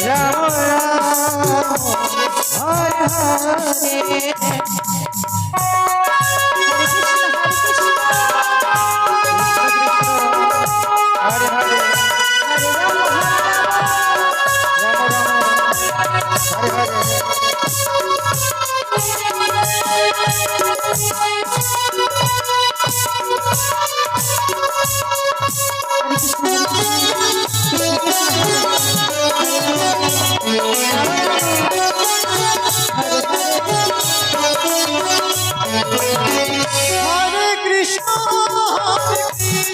Ram Ram Hare Hare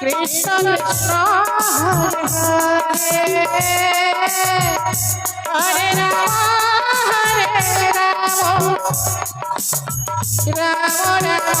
Krishna Krishna Hare Hare Ram Ram Ram